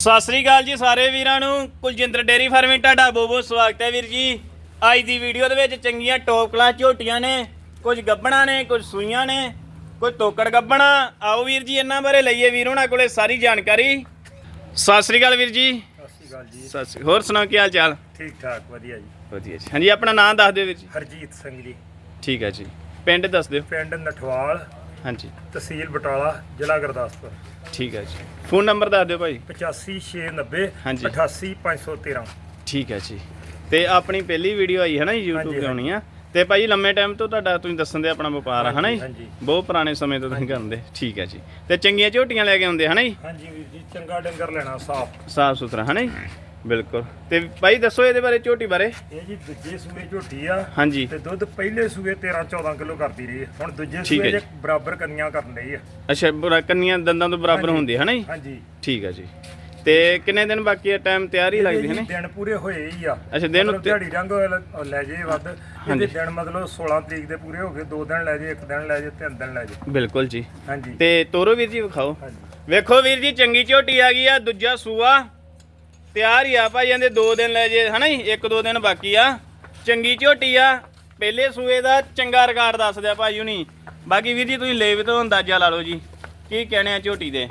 ਸਤਿ ਸ੍ਰੀ ਅਕਾਲ ਜੀ ਸਾਰੇ ਵੀਰਾਂ ਨੂੰ। ਕੁਲਜਿੰਦਰ ਡੇਰੀ ਫਾਰਮਿੰਗ ਤੁਹਾਡਾ ਬਹੁਤ ਬਹੁਤ ਸਵਾਗਤ ਹੈ ਵੀਰ ਜੀ। ਅੱਜ ਦੀ ਵੀਡੀਓ ਦੇ ਵਿੱਚ ਚੰਗੀਆਂ ਟੌਪ ਕਲਾਸ ਝੋਟੀਆਂ ਨੇ ਕੁਝ ਗੱਬਣਾ ਨੇ ਕੁਝ ਸੂਈਆਂ ਨੇ ਕੁਝ ਤੋਕੜ ਗੱਬਣਾ। ਆਓ ਵੀਰ ਜੀ ਇਹਨਾਂ ਬਾਰੇ ਲਈਏ ਵੀਰ ਉਹਨਾਂ ਕੋਲੇ ਸਾਰੀ ਜਾਣਕਾਰੀ। ਸਤਿ ਸ੍ਰੀ ਅਕਾਲ ਵੀਰ ਜੀ। ਸਤਿ ਸ਼੍ਰੀ ਅਕਾਲ ਜੀ। ਸਤਿ ਸ੍ਰੀ ਹੋਰ ਸੁਣਾਓ ਕੀ ਹਾਲ ਚਾਲ? ਠੀਕ ਠਾਕ ਵਧੀਆ ਜੀ। ਵਧੀਆ ਜੀ। ਹਾਂਜੀ ਆਪਣਾ ਨਾਮ ਦੱਸ ਦਿਓ ਵੀਰ ਜੀ। ਹਰਜੀਤ ਸਿੰਘ ਜੀ। ਠੀਕ ਹੈ ਜੀ। ਪਿੰਡ ਦੱਸ ਦਿਓ। ਪਿੰਡ ਨਠਵਾਲ ਹਾਂਜੀ। ਤਹਿਸੀਲ ਬਟਾਲਾ ਜ਼ਿਲ੍ਹਾ ਗੁਰਦਾਸਪੁਰ। ਠੀਕ ਹੈ ਜੀ। ਫੋਨ ਨੰਬਰ ਦੱਸ ਦਿਓ ਭਾਈ। 85690 ਹਾਂਜੀ। 88513 ਠੀਕ ਹੈ ਜੀ। ਤੇ ਆਪਣੀ ਪਹਿਲੀ ਵੀਡੀਓ ਆਈ ਹੈ ਨਾ ਜੀ YouTube ਹਾਂਜੀ, ਤੇ ਆਉਣੀ ਆ। ਤੇ ਭਾਈ ਲੰਮੇ ਟਾਈਮ ਤੋਂ ਤੁਹਾਡਾ ਤੁਸੀਂ ਦੱਸਣ ਦੇ ਆਪਣਾ ਵਪਾਰ ਆ ਹਨਾ ਜੀ? ਹਾਂਜੀ। ਬਹੁਤ ਪੁਰਾਣੇ ਸਮੇਂ ਤੋਂ ਤੁਸੀਂ ਕਰਦੇ ਠੀਕ ਹੈ ਜੀ। ਤੇ ਚੰਗੀਆਂ ਝੋਟੀਆਂ ਲੈ ਕੇ ਆਉਂਦੇ ਹਨਾ ਜੀ? ਹਾਂਜੀ ਵੀਰ ਜੀ ਚੰਗਾ ਡੰਗਰ ਲੈਣਾ ਸਾਫ਼। ਸਾਫ਼ ਸੁਥਰਾ ਹਨਾ ਜੀ? ਬਿਲਕੁਲ। ਤੇ ਭਾਈ ਦੱਸੋ ਇਹਦੇ ਬਾਰੇ ਝੋਟੀ ਬਾਰੇ। ਇਹ ਜੀ ਦੂਜੇ ਸੂਏ ਝੋਟੀ ਆ ਹਾਂਜੀ। ਤੇ ਦੁੱਧ ਪਹਿਲੇ ਸੂਏ 13 14 ਕਿਲੋ ਕਰਦੀ ਰਹੀ ਹੈ। ਹੁਣ ਦੂਜੇ ਠੀਕ ਹੈ ਸੂਏ। ਜੇ। ਬਰਾਬਰ ਕੰਨੀਆਂ ਕਰਨ ਲਈ ਆ। ਅੱਛਾ ਬਰਾ- ਕੰਨੀਆਂ ਦੰਦਾਂ ਤੋਂ ਬਰਾਬਰ। ਹੁੰਦੀ ਹੈ ਹਨਾ ਜੀ? ਹਾਂਜੀ। ਠੀਕ ਹੈ ਜੀ। ਤੇ ਕਿੰਨੇ ਦਿਨ ਬਾਕੀ ਹੈ ਟਾਈਮ ਤਿਆਰ ਹੀ ਲੱਗਦੀ ਹੈ ਇਹਦੇ ਨਾ ਜੀ? ਦਿਨ ਪੂਰੇ ਹੋਏ ਹੀ ਆ। ਅੱਛਾ, ਦਿਨ ਮਤਲਬ ਉੱਤੇ- ਦਿਹਾੜੀ ਰੰਗ ਲੈ- ਲੈ ਜੇ ਵੱਧ। ਇਹਦੇ ਦਿਨ ਮਤਲਬ 16 ਤਰੀਕ ਦੇ ਪੂਰੇ ਹੋ ਗਏ। 2 ਦਿਨ ਲੈ ਜੇ 1 ਦਿਨ ਲੈ ਜੇ 3 ਦਿਨ ਲੈ ਜੇ ਬਿਲਕੁਲ ਜੀ। ਹਾਂਜੀ। ਤੇ ਤੋਰੋ ਵੀਰ ਜੀ ਵਿਖਾਓ। ਹਾਂਜੀ। ਵੇਖੋ ਵੀਰ ਜੀ ਚੰਗੀ ਝੋਟੀ ਆ ਗਈ ਆ ਦੂਜਾ ਸੂਆ। ਤਿਆਰ ਹੀ ਆ ਭਾਈ ਜਾਂਦੇ ਦੋ ਦਿਨ ਲੈ ਜੇ, ਹਨਾ ਜੀ? ਇੱਕ ਦੋ ਦਿਨ ਬਾਕੀ ਆ। ਚੰਗੀ ਝੋਟੀ ਆ। ਪਹਿਲੇ ਸੂਏ ਦਾ ਚੰਗਾ ਰਿਕਾਰਡ ਦੱਸ ਦਿਆ ਭਾਈ ਹੁਣੀ। ਬਾਕੀ ਵੀਰ ਜੀ, ਤੁਸੀਂ ਲੇਵ ਤੋਂ ਅੰਦਾਜ਼ਾ ਲਾ ਲਓ ਜੀ, ਕੀ ਕਹਿਣੇ ਆ ਝੋਟੀ ਦੇ।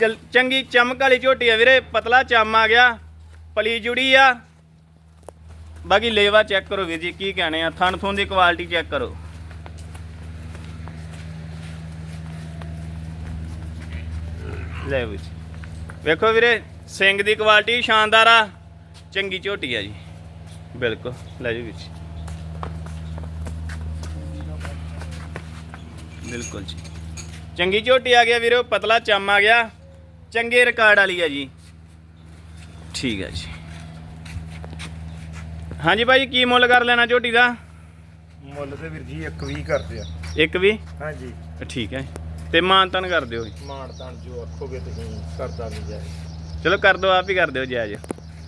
ਚਲ, ਚੰਗੀ ਚਮਕ ਵਾਲੀ ਝੋਟੀ ਆ ਵੀਰੇ, ਪਤਲਾ ਚਮ ਆ ਗਿਆ, ਪਲੀ ਜੁੜੀ ਆ। ਬਾਕੀ ਲੇਵਾ ਚੈੱਕ ਕਰੋ ਵੀਰ ਜੀ, ਕੀ ਕਹਿਣੇ ਆ। ਥਣ ਥੁਣ ਦੀ ਕੁਆਲਿਟੀ ਚੈੱਕ ਕਰੋ। ਲੈ ਵੀਰ ਵੇਖੋ ਵੀਰੇ ਸਿੰਘ ਦੀ ਕੁਆਲਿਟੀ ਸ਼ਾਨਦਾਰ ਆ। ਚੰਗੀ ਝੋਟੀ ਆ ਜੀ। ਬਿਲਕੁਲ ਲੈ ਜੀ ਵਿੱਚ। ਬਿਲਕੁਲ ਜੀ। ਚੰਗੀ ਝੋਟੀ ਆ ਗਿਆ ਵੀਰੇ ਪਤਲਾ ਚਮ ਆ ਗਿਆ। ਚੰਗੇ ਰਿਕਾਰਡ ਵਾਲੀ ਆ ਜੀ। ਠੀਕ ਹੈ ਜੀ। ਹਾਂਜੀ ਭਾਈ ਕੀ ਮੁੱਲ ਕਰ ਲੈਣਾ ਝੋਟੀ ਦਾ? ਮੁੱਲ ਤੇ ਵੀਰ ਜੀ ਇੱਕ ਵੀ ਕਰਦੇ ਆ। ਇੱਕ ਵੀ ਹਾਂਜੀ। ਠੀਕ ਹੈ। ਤੇ ਮਾਨਤਨ ਕਰ ਦਿਓ ਜੀ। ਮਾਣ ਤਾਣ ਜੋ ਆਖੋਗੇ ਤੁਸੀਂ ਕਰਦਾ ਨਹੀਂ ਜਾਏ। ਚਲੋ ਕਰ ਦਿਓ ਆਪ ਹੀ ਕਰ ਦਿਓ ਜਾਇਜ਼।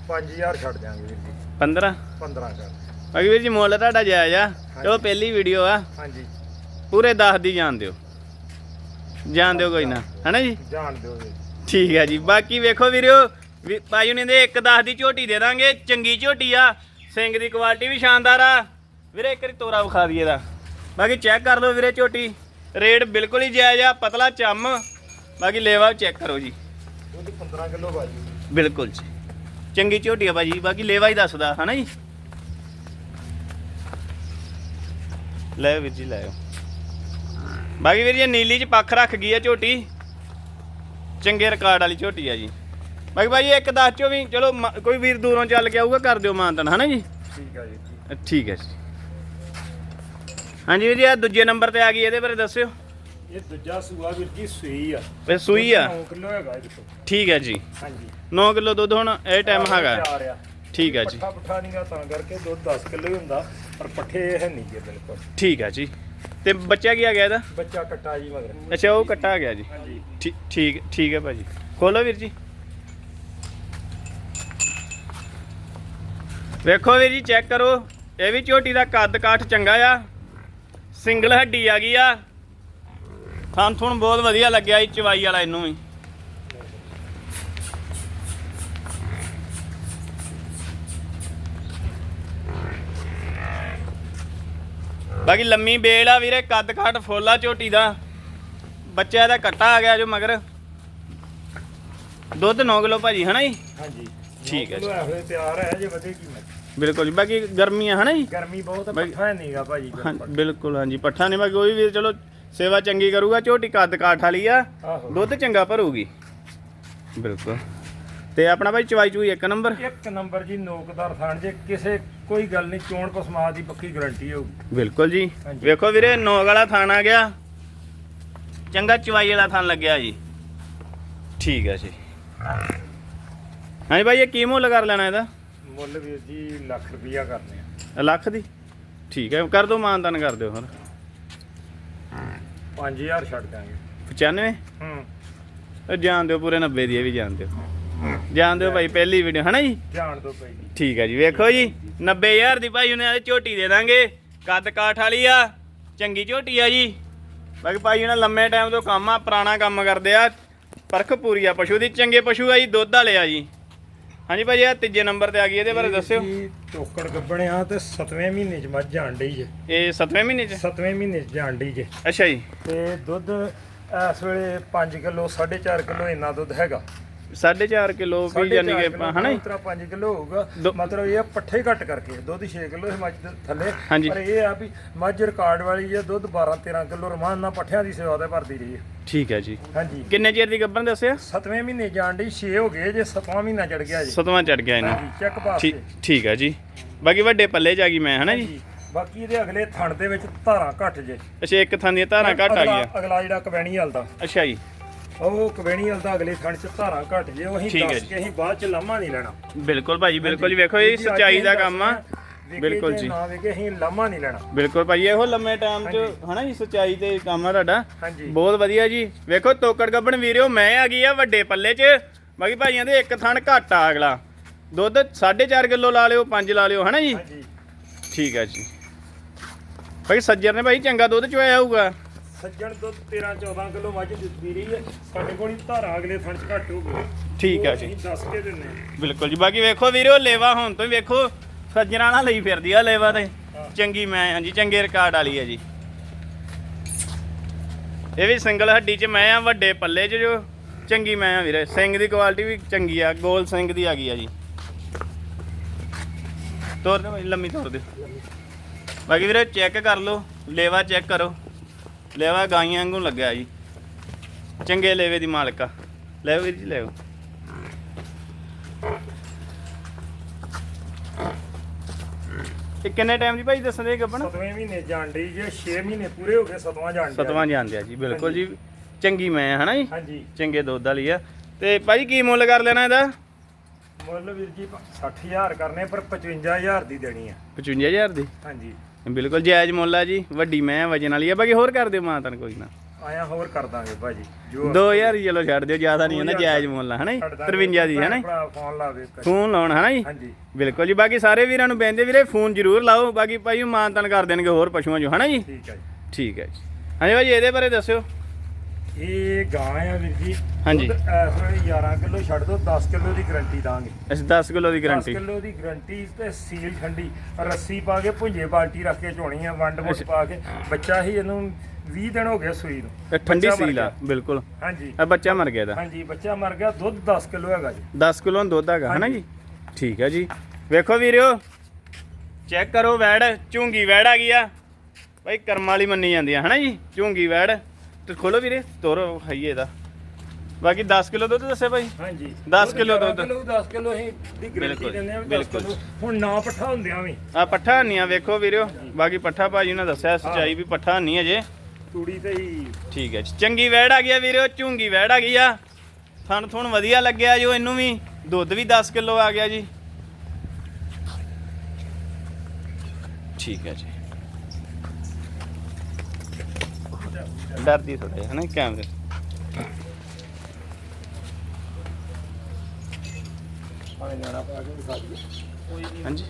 5000 ਛੱਡ ਦਿਆਂਗੇ ਵੀਰ ਜੀ। 15 15 ਕਰ ਬਾਕੀ ਵੀਰ ਜੀ ਮੁੱਲ ਤੁਹਾਡਾ ਜਾਇਜ਼ ਆ। ਚਲੋ ਪਹਿਲੀ ਵੀਡੀਓ ਆ। ਹਾਂਜੀ। ਪੂਰੇ 10 ਦੀ ਜਾਣ ਦਿਓ। ਜਾਣ ਦਿਓ ਕੋਈ ਨਾ। ਹਨਾ ਜੀ? ਜਾਣ ਦਿਓ ਜੀ। ਠੀਕ ਹੈ ਜੀ। ਬਾਕੀ ਵੇਖੋ ਵੀਰਿਓ ਵੀ ਭਾਈ ਉਹਨੇ ਦੇ ਇੱਕ 10 ਦੀ ਝੋਟੀ ਦੇ ਦਾਂਗੇ। ਚੰਗੀ ਝੋਟੀ ਆ। ਸਿੰਘ ਦੀ ਕੁਆਲਿਟੀ ਵੀ ਸ਼ਾਨਦਾਰ ਆ। ਵੀਰੇ ਇੱਕ ਵਾਰੀ ਤੋਰਾ ਵਿਖਾ ਦਈਏ ਦਾ ਬਾਕੀ ਚੈੱਕ ਕਰ ਲਓ ਵੀਰੇ ਝੋਟੀ। ਰੇਟ ਬਿਲਕੁਲ ਹੀ ਜਾਇਜ਼ ਆ। ਪਤਲਾ ਚੰਮ। ਬਾਕੀ ਲੇਵਾ ਚੈੱਕ ਕਰੋ ਜੀ। ਉਹਦੀ 15 ਕਿਲੋ ਬਾਜੀ। ਬਿਲਕੁਲ ਜੀ। ਚੰਗੀ ਝੋਟੀ ਆ ਭਾਜੀ ਬਾਕੀ ਲੇਵਾ ਹੀ ਦੱਸਦਾ ਹਨਾ ਜੀ? ਲੈ ਵੀਰ ਜੀ ਲੈ ਆਓ। ਬਾਕੀ ਵੀਰ ਜੀ ਨੀਲੀ ਚ ਪੱਖ ਰੱਖ ਗਈ ਆ ਝੋਟੀ। ਚੰਗੇ ਰਿਕਾਰਡ ਵਾਲੀ ਝੋਟੀ ਆ ਜੀ। ਬਾਕੀ ਭਾਈ ਇੱਕ ਦੱਸ ਚੋ ਵੀ ਚਲੋ ਕੋਈ ਵੀਰ ਦੂਰੋਂ ਚੱਲ ਕੇ ਆਊਗਾ ਕਰ ਦਿਓ ਮਾਨਤਨ ਹਨਾ ਜੀ? ਠੀਕ ਆ ਜੀ। ਠੀਕ ਹੈ ਜੀ। ਹਾਂਜੀ ਵੀਰ ਜੀ ਆ ਦੂਜੇ ਨੰਬਰ ਤੇ ਆ ਗਈ ਇਹਦੇ ਬਾਰੇ ਦੱਸਿਓ। ਇਹ ਦੂਜਾ ਸੂਆ ਵੀਰ ਜੀ ਸੂਈ ਆ। ਵੇ ਸੂਈ ਆ? 9 ਕਿਲੋ ਹੈਗਾ ਇਹ ਦੇਖੋ ਠੀਕ ਹੈ ਜੀ। ਹਾਂਜੀ। 9 ਕਿਲੋ ਦੁੱਧ ਹੁਣ ਇਹ ਟਾਈਮ ਹੈਗਾ। ਤਿਆਰ ਆ। ਠੀਕ ਹੈ ਜੀ। ਪੱਠਾ ਪੱਠਾ ਨਹੀਂਗਾ ਤਾਂ ਕਰਕੇ ਦੁੱਧ 10 ਕਿਲੋ ਹੀ ਹੁੰਦਾ ਪਰ ਪੱਠੇ ਹੈ ਨਹੀਂ ਗੇ ਬਿਲਕੁਲ। ਠੀਕ ਹੈ ਜੀ। ਤੇ ਬੱਚਾ ਕੀ ਆ ਗਿਆ ਇਹਦਾ? ਬੱਚਾ ਕੱਟਾ ਜੀ ਮਗਰ। ਅੱਛਾ ਉਹ ਕੱਟਾ ਗਿਆ ਜੀ। ਹਾਂਜੀ। ਠੀਕ ਠੀਕ ਹੈ ਭਾਜੀ। ਖੋਲੋ ਵੀਰ ਜੀ। ਵੇਖੋ ਵੀਰ ਜੀ ਚੈੱਕ ਕਰੋ। ਇਹ ਵੀ ਝੋਟੀ ਦਾ ਕੱਦ ਕਾਠ ਚੰਗਾ ਆ। ਸਿੰਗਲ ਹੱਡੀ ਆ ਗਈ ਆ। ਥਣ ਥੁਣ ਬਹੁਤ ਵਧੀਆ ਲੱਗਿਆ ਇਹ ਚਵਾਈ ਵਾਲਾ ਇਹਨੂੰ ਵੀ। ਬਾਕੀ ਲੰਮੀ ਬੇਲ ਆ ਵੀਰੇ ਕੱਦ ਕਾਠ ਫੋਲਾ ਝੋਟੀ ਦਾ। ਬੱਚਾ ਦਾ ਕੱਟਾ ਆ ਗਿਆ ਜੋ ਮਗਰ। ਦੁੱਧ 9 ਕਿਲੋ ਭਾਜੀ ਹਨਾ ਜੀ? ਹਾਂਜੀ। ਠੀਕ ਹੈ ਜੀ। ਹੋਏ ਤਿਆਰ ਹੈ ਜੇ ਵਧੇਗੀ ਮੈਂ ਬਿਲਕੁਲ ਜੀ ਬਾਕੀ ਗਰਮੀ ਆ ਹਨਾ ਜੀ? ਗਰਮੀ ਬਹੁਤ ਪੱਠਾ ਨਹੀਂਗਾ ਭਾਜੀ ਬਿਲਕੁਲ ਹਾਂਜੀ ਪੱਠਾ ਨਹੀਂ ਬਾਕੀ ਕੋਈ ਵੀ ਚਲੋ ਸੇਵਾ ਚੰਗੀ ਕਰੂਗਾ ਝੋਟੀ ਕੱਦ ਕਾਠ ਵਾਲੀ ਆ ਆਹੋ। ਦੁੱਧ ਚੰਗਾ ਭਰੂਗੀ। ਬਿਲਕੁਲ। ਤੇ ਆਪਣਾ ਭਾਈ ਚਵਾਈ ਚੂਈ ਇੱਕ ਨੰਬਰ? ਇੱਕ ਨੰਬਰ ਜੀ ਨੋਕਦਾਰ ਥਾਣ ਜੇ ਕਿਸੇ ਕੋਈ ਗੱਲ ਨਹੀਂ ਚੋਣ ਪਸਮਾਦ ਦੀ ਪੱਕੀ ਗਾਰੰਟੀ ਹੋਊਗੀ ਬਿਲਕੁਲ ਜੀ। ਹਾਂਜੀ। ਵੇਖੋ ਵੀਰੇ ਨੋਗ ਵਾਲਾ ਥਾਣ ਆ ਗਿਆ। ਚੰਗਾ ਚਵਾਈ ਵਾਲਾ ਥਾਣ ਲੱਗਿਆ ਜੀ। ਠੀਕ ਹੈ ਜੀ। ਹਾਂਜੀ ਭਾਈ ਇਹ ਕੀ ਮੁੱਲ ਕਰ ਲੈਣਾ ਇਹਦਾ? ਮੁੱਲ ਵੀਰ ਜੀ ਲੱਖ ਰੁਪਈਆ ਕਰਨੇ ਆ। ਲੱਖ ਦੀ? ਠੀਕ ਹੈ ਕਰ ਦੋ ਮਾਨਦਾਨ ਕਰ ਦਿਓ ਫਿਰ 5000 ਛੱਡ ਦਾਂਗੇ 95 ਹੂੰ। ਇਹ ਜਾਣ ਦਿਓ ਪੂਰੇ 90 ਦੀ ਇਹ ਵੀ ਜਾਣ ਦਿਓ। ਜਾਣ ਦਿਓ ਭਾਈ ਪਹਿਲੀ ਵੀਡੀਓ ਹਨਾ ਜੀ? ਧਿਆਨ ਦੋ ਜੀ। ਠੀਕ ਹੈ ਜੀ ਵੇਖੋ ਜੀ 90000 ਦੀ ਭਾਈ ਉਹਨੇ ਆਲੇ ਝੋਟੀ ਦੇ ਦਾਂਗੇ। ਕੱਦ ਕਾਠ ਵਾਲੀ ਆ ਚੰਗੀ ਝੋਟੀ ਆ ਜੀ। ਬਾਕੀ ਭਾਈ ਉਹਨਾਂ ਲੰਮੇ ਟਾਈਮ ਤੋਂ ਕੰਮ ਆ ਪੁਰਾਣਾ ਕੰਮ ਕਰਦੇ ਆ। ਪਰਖ ਪੂਰੀ ਆ ਪਸ਼ੂ ਦੀ ਚੰਗੇ ਪਸ਼ੂ ਆ ਜੀ ਦੁੱਧ ਵਾਲੇ ਆ ਜੀ। ਹਾਂਜੀ ਭਾਜੀ ਆ ਤੀਜੇ ਨੰਬਰ ਤੇ ਆ ਗਈ ਇਹਦੇ ਬਾਰੇ ਦੱਸਿਓ। ਜੀ ਟੋਕੜ ਗੱਬਣਿਆ ਤੇ 7ਵੇਂ ਮਹੀਨੇ ਚ ਮੱਝ ਜਾਣ ਡਈ ਜੇ। ਇਹ 7ਵੇਂ ਮਹੀਨੇ ਚ? 7ਵੇਂ ਮਹੀਨੇ ਚ ਜਾਣ ਡਈ ਜੇ। ਅੱਛਾ ਜੀ। ਤੇ ਦੁੱਧ ਇਸ ਵੇਲੇ 5 ਕਿਲੋ 4.5 ਕਿਲੋ ਇੰਨਾ ਦੁੱਧ ਹੈਗਾ। 4.5 ਕਿਲੋ ਵੀ ਜਾਨੀ ਕਿ ਹਨਾ ਜੀ? ਉਤਰਾ 5 ਕਿਲੋ ਹੋਊਗਾ। ਦੋ- ਮਤਲਬ ਇਹ ਪੱਠੇ ਘੱਟ ਕਰਕੇ ਦੁੱਧ 6 ਕਿਲੋ ਹੈ ਮੱਝ ਦੇ ਥੱਲੇ। ਪਰ ਇਹ ਆ ਵੀ ਮੱਝ ਰਿਕਾਰਡ ਵਾਲੀ ਜੇ ਦੁੱਧ 12 13 ਕਿਲੋ ਰਮਾਨ ਨਾਲ ਪੱਠਿਆਂ ਦੀ ਸੇਵਾ ਤੇ ਭਰਦੀ ਰਹੀ ਹੈ ਠੀਕ ਹੈ ਜੀ। ਹਾਂਜੀ। ਕਿੰਨੇ ਚਿਰ ਦੀ ਗੱਭਣ ਦੱਸਿਆ? 7ਵੇਂ ਮਹੀਨੇ ਜਾਣ ਡਈ 6 ਹੋ ਗਏ ਜੇ 7ਵਾਂ ਮਹੀਨਾ ਚੜ ਗਿਆ ਜੀ। ਸਤਵਾਂ ਚੜ ਗਿਆ ਇਹਨੂੰ। ਚੈੱਕ ਪਾਸ ਠੀਕ ਹੈ ਜੀ। ਬਾਕੀ ਵੱਡੇ ਪੱਲੇ ਆ ਗਈ ਮੈਂ ਹਨਾ ਜੀ? ਜੀ ਬਾਕੀ ਇਹਦੇ ਅਗਲੇ ਥਣ ਦੇ ਵਿੱਚ ਧਾਰਾਂ ਘੱਟ ਜੇ। ਅੱਛਾ ਇੱਕ ਥਾਂ ਦੀਆਂ ਧਾਰਾਂ ਘੱਟ ਆ ਗਈਆਂ। ਅਗਲਾ ਜਿਹੜਾ ਕਵੈਣੀ ਹਲਦਾ ਅੱਛਾ ਜੀ। ਉਹ ਕਵੈਣੀ ਹਲਦਾ ਅਗਲੇ ਥਣ ਚ ਧਾਰਾਂ ਘੱਟ ਜੇ ਉਹ ਅਸੀਂ ਠੀਕ ਹੈ ਦੱਸ ਜੀ। ਕੇ ਅਸੀਂ ਬਾਅਦ ਚ ਲਾਮਾ ਨਹੀਂ ਲੈਣਾ। ਬਿਲਕੁਲ ਭਾਜੀ ਬਿਲਕੁਲ ਜੀ ਵੇਖੋ ਇਹ ਸੱਚਾਈ ਦਾ ਕੰਮ ਆ। ਬਿਲਕੁਲ ਜੇ। ਨਾ ਵੇਖੇ ਅਸੀਂ ਲਾਮਾ ਨਹੀਂ ਲੈਣਾ। ਬਿਲਕੁਲ ਭਾਜੀ ਇਹੋ ਲੰਮੇ ਟਾਈਮ 'ਚ ਹਨਾ ਜੀ ਸੱਚਾਈ ਤੇ ਕੰਮ ਆ ਤੁਹਾਡਾ। ਹਾਂਜੀ। ਬਹੁਤ ਵਧੀਆ ਜੀ। ਵੇਖੋ ਤੋਕੜ ਗੱਬਣ ਵੀਰਿਓ ਮੈਂ ਆ ਗਈ ਆ ਵੱਡੇ ਪੱਲੇ 'ਚ। ਬਾਕੀ ਭਾਈਆਂ ਦੇ ਇੱਕ ਥਣ ਘੱਟ ਆ ਅਗਲਾ। ਦੁੱਧ 4.5 ਕਿਲੋ ਲਾ ਲਿਓ 5 ਲਾ ਲਿਓ ਹਨਾ ਜੀ? ਹਾਂਜੀ। ਠੀਕ ਹੈ ਜੀ। ਭਾਈ ਸੱਜਰ ਨੇ ਭਾਈ ਚੰਗਾ ਦੁੱਧ ਚੋਇਆ ਹੋਊਗਾ। ਸੱਜਣ ਦੁੱਧ 13 14 ਕਿਲੋ ਮੱਝ ਦਿੱਤੀ ਰਹੀ ਹੈ। ਸਾਡੇ ਕੋਲ ਹੀ ਧਾਰਾਂ ਅਗਲੇ ਥਣ ਚ ਘੱਟ ਹੋ ਗਏ ਠੀਕ ਹੈ ਜੀ। ਅਸੀਂ ਦੱਸ ਕੇ ਦਿੰਨੇ ਹਾਂ। ਬਿਲਕੁਲ ਜੀ। ਬਾਕੀ ਵੇਖੋ ਵੀਰਿਓ ਲੇਵਾ ਹੁਣ ਤੋਂ ਹੀ ਵੇਖੋ ਸੱਜਣਾ ਨਾਲ ਲਈ ਫਿਰਦੀ ਆ ਲੇਵਾ ਤੇ। ਚੰਗੀ ਮੈਂ ਹਾਂਜੀ ਚੰਗੇ ਰਿਕਾਰਡ ਵਾਲੀ ਹੈ ਜੀ। ਇਹ ਵੀ ਸਿੰਗਲ ਹੱਡੀ 'ਚ ਮੈਂ ਆ ਵੱਡੇ ਪੱਲੇ 'ਚ ਜੋ ਚੰਗੀ ਮੈਂ ਆ ਵੀਰੇ। ਸਿੰਘ ਦੀ ਕੁਆਲਿਟੀ ਵੀ ਚੰਗੀ ਆ ਗੋਲ ਸਿੰਘ ਦੀ ਆ ਗਈ ਆ ਜੀ। ਤੋਰ ਦੇ ਭਾਈ ਲੰਮੀ ਤੋਰ ਦੇ ਬਾਕੀ ਵੀਰੇ ਚੈੱਕ ਕਰ ਲਓ ਲੇਵਾ ਚੈੱਕ ਕਰੋ। ਲੇਵਾ ਗਾਈਆਂ ਵਾਂਗੂ ਲੱਗਿਆ ਜੀ। ਚੰਗੇ ਲੇਵੇ ਦੀ ਮਾਲਕਾ ਲੈ ਵੀਰ ਜੀ ਲੈਓ ਇਹ ਕਿੰਨੇ ਟਾਈਮ ਦੀ ਭਾਈ ਦੱਸਦੇ ਗੱਬਣ? ਸਤਵੇਂ ਮਹੀਨੇ ਜਾਣ ਡਈ ਜੇ 6 ਮਹੀਨੇ ਪੂਰੇ ਹੋ ਗਏ ਸਤਵਾਂ ਜਾਣ ਡਿਆ। ਸਤਵਾਂ ਜਾਂਦੇ ਆ ਜੀ ਬਿਲਕੁਲ ਜੀ। ਚੰਗੀ ਮੈਂ ਹਨਾ ਜੀ? ਹਾਂਜੀ। ਚੰਗੇ ਦੁੱਧ ਵਾਲੀ ਆ। ਤੇ ਭਾਜੀ ਕੀ ਮੁੱਲ ਕਰ ਲੈਣਾ ਇਹਦਾ? ਮੁੱਲ ਵੀਰ ਜੀ 60000 ਕਰਨੇ ਪਰ 55000 ਦੀ ਦੇਣੀ ਆ। 55000 ਦੀ? ਹਾਂਜੀ। ਬਿਲਕੁਲ ਜਾਇਜ਼ ਮੁੱਲ ਆ ਜੀ ਵੱਡੀ ਮੈਂ ਵਜਨ ਵਾਲੀ ਆ। ਬਾਕੀ ਹੋਰ ਕਰ ਦਿਓ ਮਾਂ ਤਨ ਕੋਈ ਨਾ। ਆਇਆ ਹੋਰ ਕਰ ਦਾਂਗੇ ਭਾਜੀ ਜੋ 2000 ਹੀ ਚਲੋ ਛੱਡ ਦਿਓ ਜ਼ਿਆਦਾ ਨਹੀਂ ਹੁੰਦਾ ਜਾਇਜ਼ ਮੁੱਲ ਹਨਾ ਜੀ? ਛੱਡ ਦਾਂਗੇ। 53 ਦੀ ਹਨਾ ਫੋਨ ਲਾਵੇ ਫੋਨ ਲਾਉਣ ਹਨਾ ਜੀ? ਹਾਂਜੀ। ਬਿਲਕੁਲ ਜੀ ਬਾਕੀ ਸਾਰੇ ਵੀਰਾਂ ਨੂੰ ਬੇਨਤੀ ਵੀਰੇ ਫੋਨ ਜ਼ਰੂਰ ਲਾਓ ਬਾਕੀ ਭਾਈ ਮਾਂ ਤਨ ਕਰ ਦੇਣਗੇ ਹੋਰ ਪਸ਼ੂਆਂ ਜੋ ਹਨਾ ਜੀ? ਠੀਕ ਹੈ ਜੀ। ਠੀਕ ਹੈ ਜੀ। ਹਾਂਜੀ ਭਾਜੀ ਇਹਦੇ ਬਾਰੇ ਦੱਸਿਓ। ਇਹ ਗਾਂ ਆ ਵੀਰ ਜੀ। ਹਾਂਜੀ। ਇਸ ਵੇਲੇ 11 ਕਿਲੋ ਛੱਡ ਦੋ 10 ਕਿਲੋ ਦੀ ਗਰੰਟੀ ਦਾਂਗੇ। ਅਸੀਂ 10 ਕਿਲੋ ਦੀ 10 ਗਾਰੰਟੀ ਕਿਲੋ ਦੀ ਗਰੰਟੀ ਤੇ ਸੀਲ ਠੰਡੀ। ਰੱਸੀ ਪਾ ਕੇ ਭੁੰਜੇ ਬਾਲਟੀ ਰੱਖ ਕੇ ਝੋਣੀ ਆ ਵੰਡ ਮੁੱਟ ਅੱਛਾ। ਪਾ ਕੇ। ਬੱਚਾ ਹੀ ਇਹਨੂੰ 20 ਦਿਨ ਹੋ ਗਏ ਸੂਈ ਨੂੰ। ਇਹ ਠੰਡੀ ਬੱਚਾ ਮਰ ਸੀਲ ਆ ਗਿਆ। ਬਿਲਕੁਲ। ਹਾਂਜੀ। ਇਹ ਬੱਚਾ ਮਰ ਗਿਆ ਦਾ ਹਾਂਜੀ ਬੱਚਾ ਮਰ ਗਿਆ ਦੁੱਧ 10 ਕਿਲੋ ਹੈਗਾ ਜੀ। 10 ਕਿਲੋ ਦੁੱਧ ਹੈਗਾ ਹਨਾ। ਜੀ? ਠੀਕ ਹੈ ਜੀ। ਵੇਖੋ ਵੀਰਿਓ ਚੈੱਕ ਕਰੋ ਵੈੜ ਝੂੰਗੀ ਵੈੜ ਆ ਗਈ ਆ। ਭਾਈ ਕਰਮ ਵਾਲੀ ਮੰਨੀ ਜਾਂਦੀ ਆ ਹਨਾ ਜੀ? ਝੂੰਗੀ ਵੈੜ। ਤੇ ਖੋਲੋ ਵੀਰੇ ਤੋਰੋ ਹਈਏ ਦਾ ਬਾਕੀ 10 ਕਿਲੋ ਦੁੱਧ ਦੱਸੇ ਭਾਈ ਹਾਂਜੀ। 10 ਕਿਲੋ ਦੁੱਧ। 10 ਕਿਲੋ ਅਸੀਂ ਦੀ ਗਰੰਟੀ ਦਿੰਦੇ ਆ ਵੀ 10 ਬਿਲਕੁਲ। ਕਿਲੋ। ਹੁਣ ਨਾ ਪੱਠਾ ਹੁੰਦਿਆਂ ਵੀ। ਆ ਪੱਠਾ ਨਹੀਂ ਆ ਵੇਖੋ ਵੀਰਿਓ ਬਾਕੀ ਪੱਠਾ ਭਾਜੀ ਨੇ ਦੱਸਿਆ ਸਚਾਈ ਵੀ ਪੱਠਾ ਨਹੀਂ ਅਜੇ। ਤੂੜੀ ਤੇ ਹੀ ਠੀਕ ਹੈ ਜੀ। ਚੰਗੀ ਵੈੜ ਆ ਗਈ ਆ ਵੀਰਿਓ ਝੂੰਗੀ ਵੈੜ ਆ ਗਈ ਆ। ਥਣ ਥੁਣ ਵਧੀਆ ਲੱਗਿਆ ਜੋ ਇਹਨੂੰ ਵੀ। ਦੁੱਧ ਵੀ 10 ਕਿਲੋ ਆ ਗਿਆ ਜੀ। ਠੀਕ ਹੈ ਜੀ। ਡਰਦੀ ਥੋੜਾ ਹੈ ਨਾ ਕੈਮਰੇ ਹਾਂਜੀ।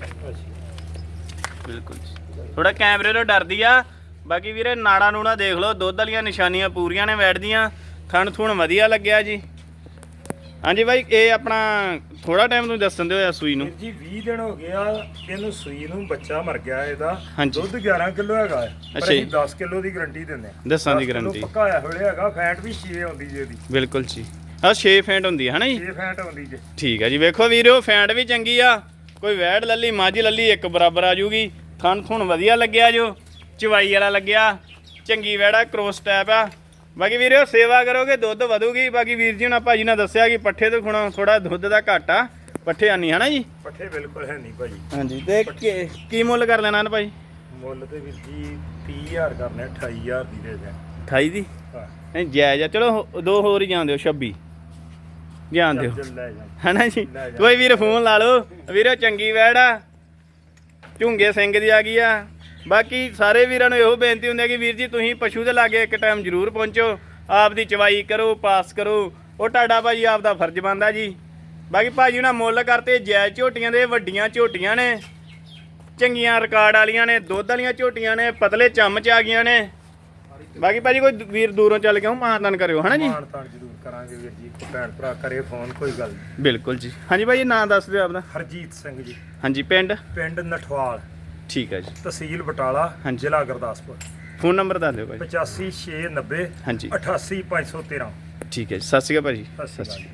ਬਿਲਕੁਲ ਥੋੜਾ ਕੈਮਰੇ ਤੋਂ ਡਰਦੀ ਆ। ਬਾਕੀ ਵੀਰੇ ਨਾੜਾ ਨੂੜਾ ਦੇਖ ਲਓ ਦੁੱਧ ਵਾਲੀਆਂ ਨਿਸ਼ਾਨੀਆਂ ਪੂਰੀਆਂ ਨੇ ਵੈੜਦੀਆਂ ਥਣ ਥੁਣ ਵਧੀਆ ਲੱਗਿਆ ਜੀ। ਹਾਂਜੀ ਬਾਈ ਇਹ ਆਪਣਾ ਥੋੜਾ ਟਾਈਮ ਤੁਸੀਂ ਦੱਸਣ ਦਿਓ ਆ ਸੂਈ ਨੂੰ? ਵੀਰ ਜੀ 20 ਦਿਨ ਹੋ ਗਿਆ ਇਹਨੂੰ ਸੂਈ ਨੂੰ ਬੱਚਾ ਮਰ ਗਿਆ ਇਹਦਾ। ਹਾਂਜੀ। ਦੁੱਧ 11 ਕਿਲੋ ਹੈਗਾ ਹੈ ਪਰ ਅੱਛਾ ਜੀ। ਅਸੀਂ 10 ਕਿਲੋ ਦੀ ਗਰੰਟੀ ਦਿੰਦੇ ਆ ਦਸਾਂ ਦੀ 10 ਕਿੱਲੋ guarantee। ਪੱਕਾ ਹੋਇਆ ਹੋਇਆ ਹੈਗਾ ਫੈਟ ਵੀ 6 ਆਉਂਦੀ ਜੀ ਇਹਦੀ। ਬਿਲਕੁਲ ਜੀ। ਆ 6 ਫੈਂਟ ਹੁੰਦੀ ਹੈ ਹਨਾ ਜੀ? 6 ਫੈਟ ਆਉਂਦੀ ਜੀ। ਠੀਕ ਹੈ ਜੀ ਵੇਖੋ ਵੀਰੋ ਫੈਂਟ ਵੀ ਚੰਗੀ ਆ। ਕੋਈ ਵੈੜ ਲੱਲੀ ਮੱਝ ਲੱਲੀ ਇੱਕ ਬਰਾਬਰ ਆ ਜੂਗੀ। ਥਣ ਥੁਣ ਵਧੀਆ ਲੱਗਿਆ ਜੋ ਚਵਾਈ ਵਾਲਾ ਲੱਗਿਆ। ਚੰਗੀ ਵੈੜਾ ਕ੍ਰੋਸ ਟੈਪ ਆ। ਬਾਕੀ ਵੀਰੋ ਸੇਵਾ ਕਰੋਗੇ ਦੁੱਧ ਵਧੂਗੀ। ਬਾਕੀ ਵੀਰ ਜੀ ਹੁਣਾਂ ਭਾਜੀ ਨੇ ਦੱਸਿਆ ਕਿ ਪੱਠੇ ਤੋਂ ਖੁਣਾ ਥੋੜਾ ਦੁੱਧ ਦਾ ਘੱਟ ਆ। ਪੱਠੇ ਆਨੀ ਹਨਾ ਜੀ? ਪੱਠੇ ਬਿਲਕੁਲ ਹੈ ਨਹੀਂ ਭਾਜੀ। ਹਾਂਜੀ ਤੇ ਕੀ- ਕੀ ਮੁੱਲ ਕਰ ਲੈਣਾ ਨਾ ਭਾਈ ਮੁੱਲ ਤੇ ਵੀਰ ਜੀ 30000 ਕਰਨੇ 28000 ਦੀ ਦੇ ਦੇ 28 ਦੀ? ਹਾਂ। ਨਹੀਂ ਜਾਇਜ਼ ਆ। ਚਲੋ ਹੋ- ਦੋ ਹੋਰ ਹੀ ਜਾਣ ਦਿਓ 26 ਜਾਣ ਦਿਓ। ਚੱਲ ਲੈ ਜਾ ਹਨਾ ਜੀ? ਲੈ ਜਾ। ਕੋਈ ਵੀਰ ਫੋਨ ਲਾ ਲਓ। ਵੀਰੋ ਚੰਗੀ ਵੈੜ ਆ। ਝੁੰਗੇ ਸਿੰਘ ਦੀ ਆ ਗਈ ਆ। ਬਾਕੀ ਸਾਰੇ ਵੀਰਾਂ ਨੂੰ ਇਹੋ ਬੇਨਤੀ ਹੁੰਦੀ ਹੈ ਕਿ ਵੀਰ ਜੀ ਤੁਸੀਂ ਪਸ਼ੂ ਦੇ ਲਾਗੇ ਇੱਕ ਟਾਈਮ ਜ਼ਰੂਰ ਪਹੁੰਚੋ ਆਪ ਦੀ ਚਵਾਈ ਕਰੋ ਪਾਸ ਕਰੋ। ਉਹ ਤੁਹਾਡਾ ਭਾਜੀ ਆਪ ਦਾ ਫਰਜ਼ ਬਣਦਾ ਜੀ। ਬਾਕੀ ਭਾਜੀ ਉਹਨਾਂ ਮੁੱਲ ਕਰਤੇ ਜੈ ਝੋਟੀਆਂ ਦੇ ਵੱਡੀਆਂ ਝੋਟੀਆਂ ਨੇ ਚੰਗੀਆਂ ਰਿਕਾਰਡ ਵਾਲੀਆਂ ਨੇ ਦੁੱਧ ਵਾਲੀਆਂ ਝੋਟੀਆਂ ਨੇ ਪਤਲੇ ਚਮਚ ਆ ਗਈਆਂ ਨੇ। ਬਾਕੀ ਭਾਜੀ ਕੋਈ ਵੀਰ ਦੂਰੋਂ ਚੱਲ ਕੇ ਆਉ ਮਾਨਤਨ ਕਰਿਓ ਹਨਾ ਜੀ? ਮਾਣ ਤਾਣ ਜ਼ਰੂਰ ਕਰਾਂਗੇ ਵੀਰ ਜੀ ਭੈਣ ਭਰਾ ਕਰੇ ਫੋਨ ਕੋਈ ਗੱਲ ਬਿਲਕੁਲ ਜੀ। ਹਾਂਜੀ ਭਾਜੀ ਨਾਂ ਦੱਸ ਦਿਓ ਆਪਦਾ। ਹਰਜੀਤ ਸਿੰਘ ਜੀ। ਹਾਂਜੀ ਪਿੰਡ? ਪਿੰਡ ਨਠਵਾਲ। ਠੀਕ ਹੈ ਜੀ। ਤਹਿਸੀਲ ਬਟਾਲਾ ਹਾਂਜੀ। ਜ਼ਿਲ੍ਹਾ ਗੁਰਦਾਸਪੁਰ। ਫੋਨ ਨੰਬਰ ਦੱਸ ਦਿਓ ਭਾਜੀ 85690 ਹਾਂਜੀ। 88513 ਠੀਕ ਹੈ ਜੀ ਸਤਿ ਸ਼੍ਰੀ ਅਕਾਲ ਭਾਜੀ। ਸਤਿ ਸ਼੍ਰੀ ਅਕਾਲ ਜੀ।